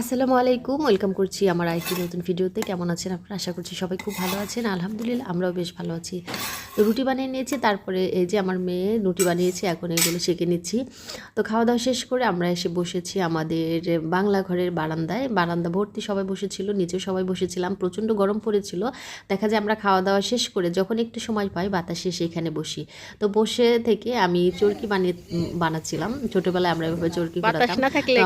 আসসালামু আলাইকুম, ওয়েলকাম করছি আমার আরেকটি নতুন ভিডিওতে। কেমন আছেন আপনারা? আশা করছি সবাই খুব ভালো আছেন। আলহামদুলিল্লাহ, আমরাও বেশ ভালো আছি। তো রুটি বানিয়ে নিয়েছি তারপরে এই যে আমার মেয়ে রুটি বানিয়েছে এখন এগুলো শেখে নিচ্ছি। তো খাওয়া দাওয়া শেষ করে আমরা এসে বসেছি আমাদের বাংলা ঘরের বারান্দায়। বারান্দা ভর্তি সবাই বসেছিল নিচেও সবাই বসেছিলাম প্রচণ্ড গরম পড়েছিল। দেখা যায় আমরা খাওয়া দাওয়া শেষ করে যখন একটু সময় পাই বাতাসে সেখানে বসি। তো বসে থেকে আমি চরকি বানিয়ে বানাচ্ছিলাম। ছোটোবেলায় আমরা এভাবে চরকি বানাতাম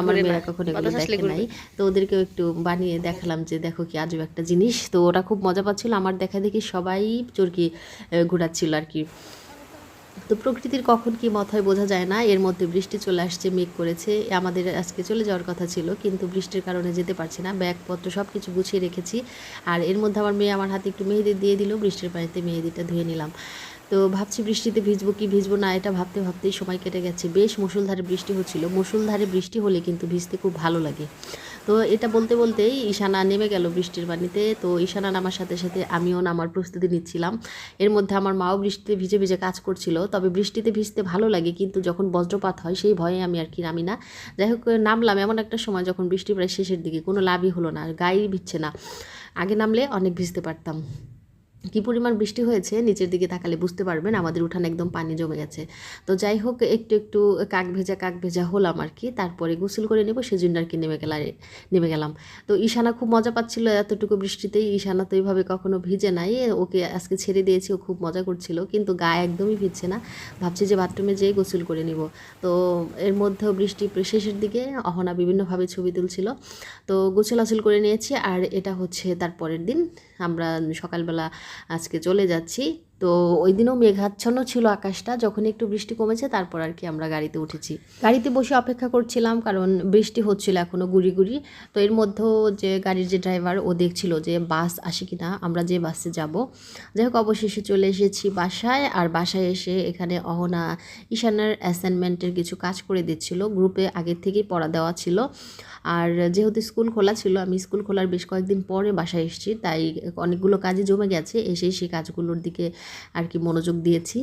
আমার মেয়েরা কখনো এগুলো দেখে নাই। তো ওদেরকেও একটু বানিয়ে দেখালাম যে দেখো কি আজব একটা জিনিস। তো ওরা খুব মজা পাচ্ছিল। আমার দেখা দেখি সবাই চরকি ঘোরাচ্ছিল আর কি। তো প্রকৃতির কখন কি মাথায় বোঝা যায় না। এর মধ্যে বৃষ্টি চলে আসছে, মেঘ করেছে। আমাদের আজকে চলে যাওয়ার কথা ছিল, কিন্তু বৃষ্টির কারণে যেতে পারছি না। ব্যাগপত্র সব কিছু গুছিয়ে রেখেছি। আর এর মধ্যে আমার মেয়ে আমার হাতে একটু মেহেদি দিয়ে দিল, বৃষ্টির পানিতে মেহেদিটা ধুয়ে নিলাম। তো ভাবছি বৃষ্টিতে ভিজবো কি ভিজবো না, এটা ভাবতে ভাবতেই সময় কেটে গেছে। বেশ মুসুলধারে বৃষ্টি হচ্ছিল। মুসুলধারে বৃষ্টি হলে কিন্তু ভিজতে খুব ভালো লাগে। তো এটা বলতে বলতেই ঈশানা নেমে গেল বৃষ্টির পানিতে। তো ঈশানা নামার সাথে সাথে আমিও নামার প্রস্তুতি নিচ্ছিলাম। এর মধ্যে আমার মাও বৃষ্টিতে ভিজে ভিজে কাজ করছিল, তবে বৃষ্টিতে ভিজতে ভালো লাগে, কিন্তু যখন বজ্রপাত হয় সেই ভয়ে আমি আর কি নামি না। যাই হোক, নামলাম এমন একটা সময় যখন বৃষ্টি প্রায় শেষের দিকে, কোনো লাভই হলো না গায়েই ভিজছে না। আগে নামলে অনেক ভিজতে পারতাম। কী পরিমাণ বৃষ্টি হয়েছে নিচের দিকে তাকালে বুঝতে পারবেন, আমাদের উঠানে একদম পানি জমে গেছে। তো যাই হোক, একটু একটু কাক ভেজা কাক ভেজা হলাম আর কি, তারপরে গোসল করে নেব, সেজন্য আর কি নেমে গেলা নেমে গেলাম। তো ঈশানা খুব মজা পাচ্ছিল এতটুকু বৃষ্টিতেই, ঈশানা তো এইভাবে কখনো ভিজে নাই, ওকে আজকে ছেড়ে দিয়েছি, ও খুব মজা করছিল, কিন্তু গায়ে একদমই ভিজছে না, ভাবছি যে বাথরুমে যেয়ে গোসল করে নিব। তো এর মধ্যেও বৃষ্টি শেষের দিকে, অহনা বিভিন্নভাবে ছবি তুলছিল। তো গোসল আসল করে নিয়েছি, আর এটা হচ্ছে তার পরের দিন, আমরা সকালবেলা আজকে চলে যাচ্ছি। তো ওই দিনও মেঘাচ্ছন্ন ছিল আকাশটা, যখন একটু বৃষ্টি কমেছে তারপর আর কি আমরা গাড়িতে উঠেছি। গাড়িতে বসে অপেক্ষা করছিলাম, কারণ বৃষ্টি হচ্ছিল এখনও গুড়ি গুড়ি। তো এর মধ্যেও যে গাড়ির যে ড্রাইভার ও দেখছিল যে বাস আসে কি না আমরা যে বাসে যাব। যাই হোক, অবশেষে চলে এসেছি বাসায়, আর বাসায় এসে এখানে অহনা ঈশানের অ্যাসাইনমেন্টের কিছু কাজ করে দিচ্ছিল। গ্রুপে আগের থেকেই পড়া দেওয়া ছিল। আর যেহেতু স্কুল খোলা ছিল, আমি স্কুল খোলার বেশ কয়েকদিন পরে বাসায় এসেছি, তাই অনেকগুলো কাজে জমে গেছে। এসে সেই কাজগুলোর দিকে আর কি মনোযোগ দিয়েছি।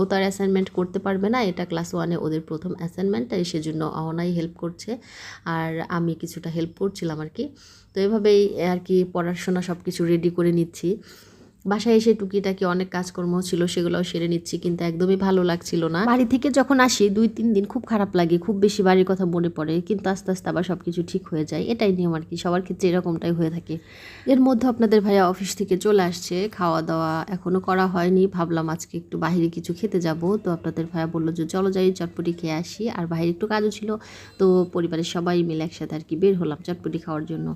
ও তার অ্যাসাইনমেন্ট করতে পারবে না, এটা ক্লাস ওয়ানে ওদের প্রথম অ্যাসাইনমেন্ট তাই সেজন্য অহনাই হেল্প করছে। আর আমি কিছুটা হেল্প করছিলাম আর কি। তো এভাবেই আর কি পড়াশোনা সব কিছু রেডি করে নিচ্ছি। বাসায় এসে টুকিটাকি অনেক কাজকর্ম ছিল, সেগুলোও সেরে নিচ্ছি, কিন্তু একদমই ভালো লাগছিল না। বাড়ি থেকে যখন আসি, দুই তিন দিন খুব খারাপ লাগে, খুব বেশি বাড়ির কথা মনে পড়ে, কিন্তু আস্তে আস্তে আবার সব কিছু ঠিক হয়ে যায়। এটাই নিয়ম আর কি, সবার ক্ষেত্রে এরকমটাই হয়ে থাকে। এর মধ্যে আপনাদের ভাইয়া অফিস থেকে চলে আসছে খাওয়া দাওয়া এখনও করা হয়নি, ভাবলাম আজকে একটু বাইরে কিছু খেতে যাব। তো আপনাদের ভাইয়া বলল যে, চলো যাই, চটপটি খেয়ে আসি। আর বাইরে একটু কাজও ছিল, তো পরিবারের সবাই মিলে একসাথে আর কি বের হলাম চটপটি খাওয়ার জন্য।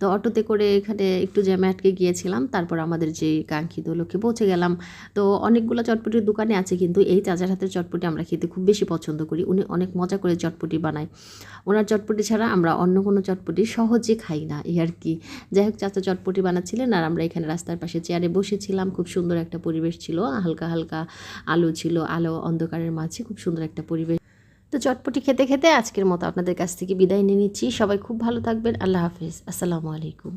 তো অটোতে করে এখানে একটু জ্যামে আটকে গিয়েছিলাম, তারপর আমাদের যে কাঙ্ক্ষিত লক্ষ্যে পৌঁছে গেলাম। তো অনেকগুলো চটপটির দোকানে আছে, কিন্তু এই চাচার হাতের চটপটি আমরা খেতে খুব বেশি পছন্দ করি। উনি অনেক মজা করে চটপটি বানায়। ওনার চটপটি ছাড়া আমরা অন্য কোনো চটপটি সহজে খাই না, এই আর কি। যাই হোক, চাচা চটপটি বানাচ্ছিলেন আর আমরা এখানে রাস্তার পাশে চেয়ারে বসেছিলাম। খুব সুন্দর একটা পরিবেশ ছিল, হালকা হালকা আলো ছিল, আলো অন্ধকারের মাঝে খুব সুন্দর একটা পরিবেশ। তো চটপটি খেতে খেতে আজকের মতো আপনাদের কাছ থেকে বিদায় নিয়ে নিচ্ছি। সবাই খুব ভালো থাকবেন। আল্লাহ হাফিজ। আসসালামু আলাইকুম।